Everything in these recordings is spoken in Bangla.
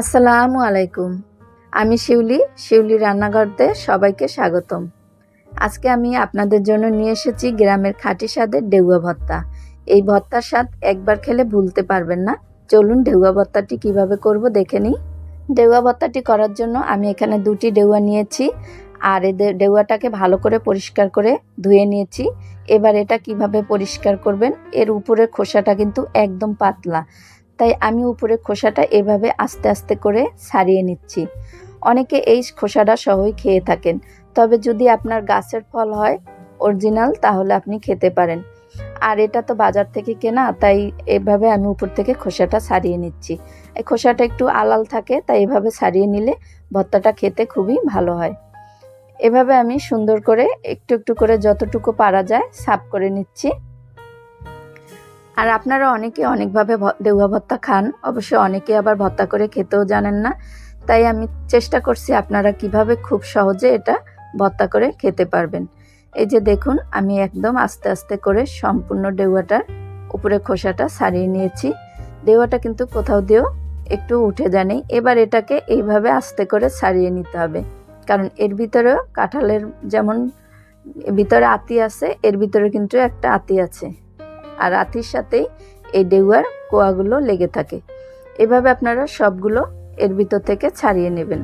আসসালামু আলাইকুম। আমি শিউলি শিউলি রান্নাঘরতে সবাইকে স্বাগতম। আজকে আমি আপনাদের জন্য নিয়ে এসেছি গ্রামের খাঁটি স্বাদের ডেউয়া ভর্তা। এই ভর্তার স্বাদ একবার খেলে ভুলতে পারবেন না। চলুন ডেউয়া ভর্তাটি কীভাবে করব দেখে নিই। ডেউয়া ভর্তাটি করার জন্য আমি এখানে দুটি ডেউয়া নিয়েছি আর এদের ডেউয়াটাকে ভালো করে পরিষ্কার করে ধুয়ে নিয়েছি। এবার এটা কীভাবে পরিষ্কার করবেন? এর উপরের খোসাটা কিন্তু একদম পাতলা। তাই আমি উপরে খোসাটা এভাবে আস্তে আস্তে করে ছাড়িয়ে নিচ্ছি। অনেকে এই খোসাটা সহই খেয়ে থাকেন, তবে যদি আপনার গাছের ফল হয়, অরিজিনাল, তাহলে আপনি খেতে পারেন। আর এটা তো বাজার থেকে কেনা, তাই এভাবে আমি উপর থেকে খোসাটা ছাড়িয়ে নিচ্ছি। এই খোসাটা একটু আলাল থাকে, তাই এভাবে ছাড়িয়ে নিলে ভর্তাটা খেতে খুবই ভালো হয়। এভাবে আমি সুন্দর করে একটু একটু করে যতটুকু পারা যায়, সাফ করে নিচ্ছি। আর আপনারা অনেকে অনেকভাবে ভ- ডেউয়া ভর্তা খান। অবশ্য অনেকে আবার ভত্তা করে খেতেও জানেন না। তাই আমি চেষ্টা করছি আপনারা কীভাবে খুব সহজে এটা ভর্তা করে খেতে পারবেন। এই যে দেখুন, আমি একদম আস্তে আস্তে করে সম্পূর্ণ ডেউয়াটার উপরে খোসাটা সারিয়ে নিয়েছি। ডেউয়াটা কিন্তু কোথাও দিয়েও একটু উঠে যায়নি এবার এটাকে এইভাবে আস্তে করে সারিয়ে নিতে হবে। কারণ এর ভিতরেও কাঁঠালের যেমন, ভিতরে আতি আছে, এর ভিতরে কিন্তু একটা আতি আছে। আর আতির সাথেই এই ডেউয়ার কোয়াগুলো লেগে থাকে। এভাবে আপনারা সবগুলো এর ভিতর থেকে ছাড়িয়ে নেবেন।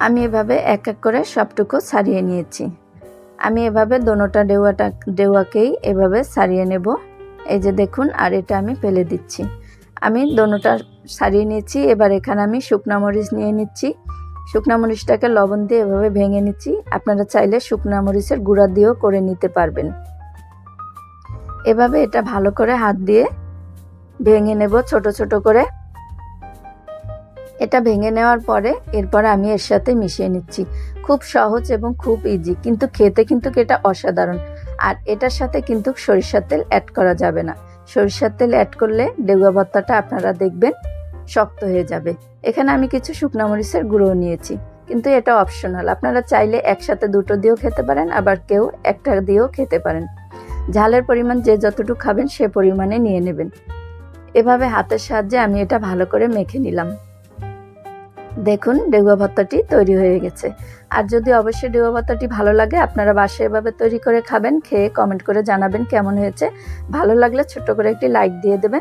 আমি এভাবে এক এক করে সবটুকু ছাড়িয়ে নিয়েছি। আমি এভাবে দোনোটা ডেউয়াটা, ডেউয়াকেই এভাবে ছাড়িয়ে নেব। এই যে দেখুন, আর এটা আমি ফেলে দিচ্ছি। আমি দোনোটা ছাড়িয়ে নিয়েছি। এবার এখানে আমি শুকনা মরিচ নিয়ে নিচ্ছি। শুকনা মরিচটাকে লবণ দিয়ে এভাবে ভেঙে নিচ্ছি। আপনারা চাইলে শুকনা মরিচের গুঁড়া দিয়েও করে নিতে পারবেন। এভাবে এটা ভালো করে হাত দিয়ে ভেঙে নেব, ছোট ছোট করে। এটা ভেঙে নেওয়ার পরে এরপর আমি এর সাথে মিশিয়ে নিচ্ছি। খুব সহজ এবং খুব ইজি কিন্তু খেতে কিন্তু এটা অসাধারণ। আর এটার সাথে কিন্তু সরিষার তেল অ্যাড করা যাবে না। সরিষার তেল অ্যাড করলে ডেগুয়া ভর্তাটা আপনারা দেখবেন শক্ত হয়ে যাবে। এখানে আমি কিছু শুকনা মরিচের গুঁড়ো নিয়েছি, কিন্তু এটা অপশনাল আপনারা চাইলে একসাথে দুটো দিয়েও খেতে পারেন, আবার কেউ একটা দিয়েও খেতে পারেন। ঝালের পরিমাণ যে যতটুকু খাবেন সে পরিমাণে নিয়ে নেবেন। এভাবে হাতের সাহায্যে আমি এটা ভালো করে মেখে নিলাম। দেখুন ডেগুয়া ভর্তাটি তৈরি হয়ে গেছে। আর যদি অবশ্যই ডেগুয়া ভর্তাটি ভালো লাগে, আপনারা বাসায় এভাবে তৈরি করে খাবেন, খেয়ে কমেন্ট করে জানাবেন কেমন হয়েছে। ভালো লাগলে ছোট্ট করে একটি লাইক দিয়ে দেবেন।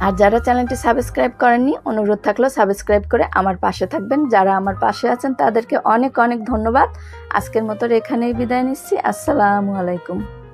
আর যারা চ্যানেলটি সাবস্ক্রাইব করেননি, অনুরোধ থাকল সাবস্ক্রাইব করে আমার পাশে থাকবেন। যারা আমার পাশে আছেন, তাদেরকে অনেক অনেক ধন্যবাদ। আজকের মতো এখানেই বিদায় নিচ্ছি। আসসালামু আলাইকুম।